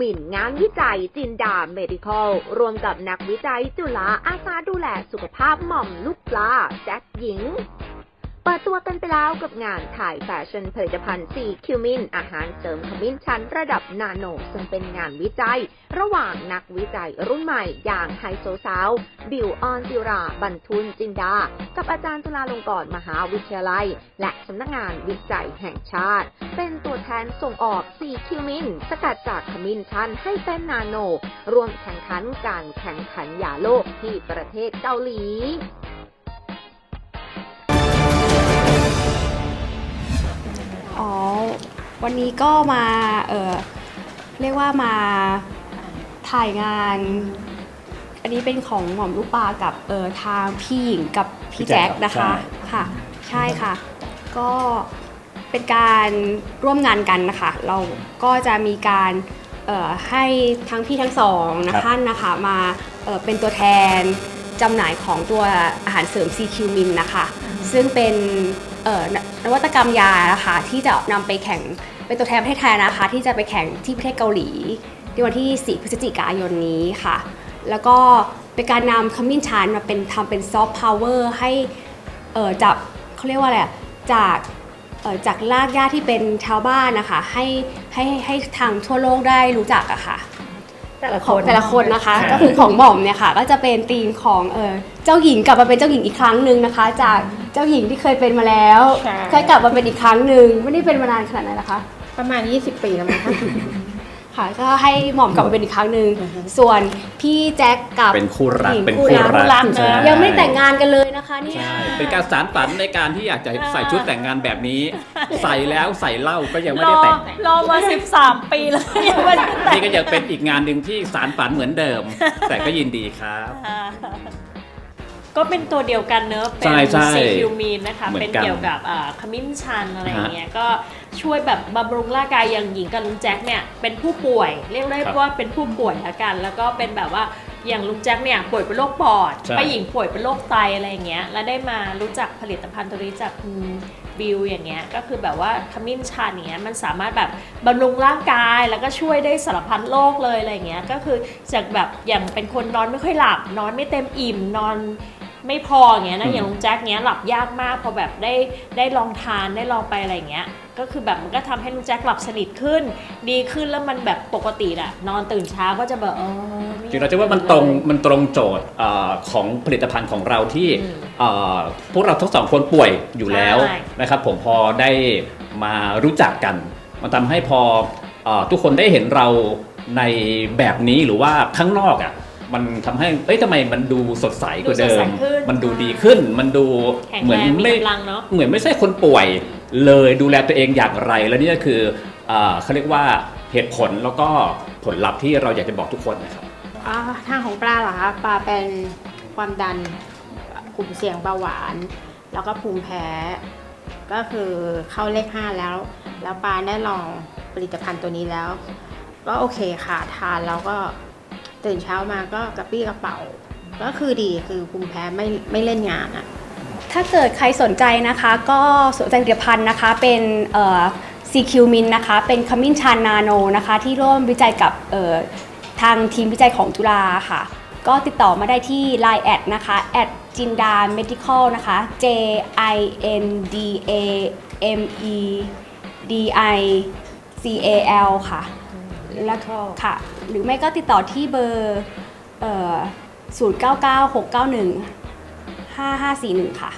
มินงานวิจัยจินดาเมดิคอลรวมกับนักวิจัยจุฬาอาสาดูแลสุขภาพหม่อมลูกปลาแจ็คหญิง เปิดตัวกันไปแล้วกับงานถ่ายแฟชั่นผลิตภัณฑ์4คิวมิน อาหารเสริมขมิ้นชั้นระดับนาโน ซึ่งเป็นงานวิจัย ระหว่างนักวิจัยรุ่นใหม่อย่างไฮโซสาว บิวออนซิรา บันทุนจินดา กับอาจารย์จุฬาลงกรณ์มหาวิทยาลัย และสำนักงานวิจัยแห่งชาติ เป็นตัวแทนส่งออก4คิวมิน สกัดจากขมิ้นชันให้เป็นนาโน รวมแข่งขันการแข่งขันยาโลกที่ประเทศเกาหลี อ๋อ วันนี้ก็มา เออเรียกว่ามาถ่ายงาน อันนี้เป็นของหม่อมลูกปลากับเออทางพี่หญิงกับพี่พี่แจ็แจ็คคนะคะใช่ค่ะ ใช่ค่ะ ก็เป็นการร่วมงานกันนะคะ เราก็จะมีการเอ่อให้ทั้งพี่ทั้งสองนะท่านนะคะมาเอ่อเป็นตัวแทน จำหน่ายของตัวอาหารเสริม CQ Min นะคะ ซึ่งเป็นเอ่อนนวัตกรรมยานะคะที่จะนำไปแข่งเป็นตัวแทนประเทศไทยนะคะ ที่จะไปแข่งที่ประเทศเกาหลีในวันที่ 4 พฤศจิกายนนี้ค่ะ แล้วก็เป็นการนำขมิ้นชันมาเป็นทำเป็นซอฟต์พาวเวอร์ให้เอ่อจากเขาเรียกว่าอะไรอะจากเอ่อจากรากหญ้าที่เป็นชาวบ้านนะคะให้ให้ให้ทางทั่วโลกได้รู้จักอะค่ะ แต่ละคของน แต่ละคนนะคะใช่ก็คือของหม่อมเนี่ยค่ะ ก็จะเป็นธีมของเออเจ้าหญิงกลับมาเป็นเจ้าหญิงอีกครั้งหนึ่งนะคะ จากเจ้าหญิงที่เคยเป็นมาแล้วใช่ เคยกลับมาเป็นอีกครั้งหนึ่งไม่ได้เป็นมานานขนาดไหนนะคะ ประมาณ 20 ปีแล้วมั้งคะ ค่ะก็ให้หม่อมกลับมาเป็นอีกครั้งหนึ่งส่วนพี่แจ็คกับเป็นคู่รักหญิงเป็นคู่รัรักใช่ยังไม่แต่งงานกันเลยนะคะเนี่ย ใช่เป็นการสารฝันในการที่อยากจะใส่ชุดแต่งงานแบบนี้ ใส่แล้วใส่เหล้าก็ยังไม่รได้อแต่งรอมา 13 ปีแล้วยังไม่ได้แต่งนี่ก็ยังเป็นอีกงานหนึ่งที่สารฝันเหมือนเดิม แต่ก็ยินดีครับอ่า ก็เป็นตัวเดียวกันเนอะเป็นใช่ใช่ซีคิวมีนนะคะ เหมือนเป็นกันเกี่ยวกับอ่าขมิ้นชันอะไรอย่างเงี้ยก็ช่วยแบบบำรุงร่างกายอย่างหญิงกับลุงแจ็คเนี่ยเป็นผู้ป่วยเรียกได้ว่าเป็นผู้ป่วยละกัน แล้วก็เป็นแบบว่าอย่างลุงแจ็คเนี่ยป่วยเป็นโรคปอดใช่ ป้าหญิงป่วยเป็นโรคไตอะไรอย่างเงี้ยแล้วได้มารู้จักผลิตภัณฑ์ตัวนี้จากคุณบิวอย่างเงี้ยก็คือแบบว่าขมิ้นชันเนี้ยมันสามารถแบบบำรุงร่างกายแล้วก็ช่วยได้สารพัดโรคเลยอะไรอย่างเงี้ยก็คือจากแบบอย่างเป็นคนนอนไม่ค่อยหลับนอนไม่เต็มอิ่มนอน ไม่พออย่างเงี้ยนะอืมอย่างลุงแจ็คเงี้ยหลับยากมากพอแบบได้ได้ลองทานได้ลองไปอะไรเงี้ยก็คือแบบมันก็ทำให้ลุงแจ็คหลับสนิทขึ้น ดีขึ้นแล้วมันแบบปกติอะนอนตื่นเช้าก็จะแบบเออไม่จริงๆเราจะว่ามันตรงมันตรงโจทย์เอ่อของผลิตภัณฑ์ของเราที่อืมเอ่อพวกเราทั้งสองคนป่วยอยู่แล้วใช่นะครับผมพอได้มารู้จักกัน มันทำให้พอเอ่อทุกคนได้เห็นเราในแบบนี้หรือว่าข้างนอกอะ มันทำให้เอ้ยทำไมมันดูสดใสกว่าเดิดูสดใสมขึ้น มันดูดีขึ้น มันดูแข็งเหมืแรอนงมีไม่กำลังเนาะ เหมือนไม่ใช่คนป่วย เลยดูแลตัวเองอย่างไร แล้วนี่ก็คือเอ่อเขาเรียกว่าเหตุผลแล้วก็ผลลัพธ์ที่เราอยากจะบอกทุกคนนะครับ อ่าทางของปลาเหรอคะปลาเป็นความดันกลุ่มเสี่ยงเบาหวาน แล้วก็ภูมิแพ้ ก็คือเข้าเลขห้าแล้ว แล้วปลาได้ลองผลิตภัณฑ์ตัวนี้แล้ว ก็โอเคค่ะ ทานแล้วก็ ตื่นเช้ามาก็กระปรี้กระเป๋า ก็คือดีคือภูมิแพ้ไม่ไม่เล่นงานอะถ้าเกิดใครสนใจนะคะ ก็สนใจผลิตภัณฑ์นะคะเป็นเอ่อ CQ Min นะคะ เป็นขมิ้นชันนาโนนะคะ ที่ร่วมวิจัยกับเอ่อทางทีมวิจัยของจุฬาค่ะ ก็ติดต่อมาได้ที่ Line แอดนะคะแอดจินดา medical นะคะ J I N D A M E D I C A L ค่ะ แล้วค่ะ หรือไม่ก็ติดต่อที่เบอร์เอ่อ099691 5541ค่ะ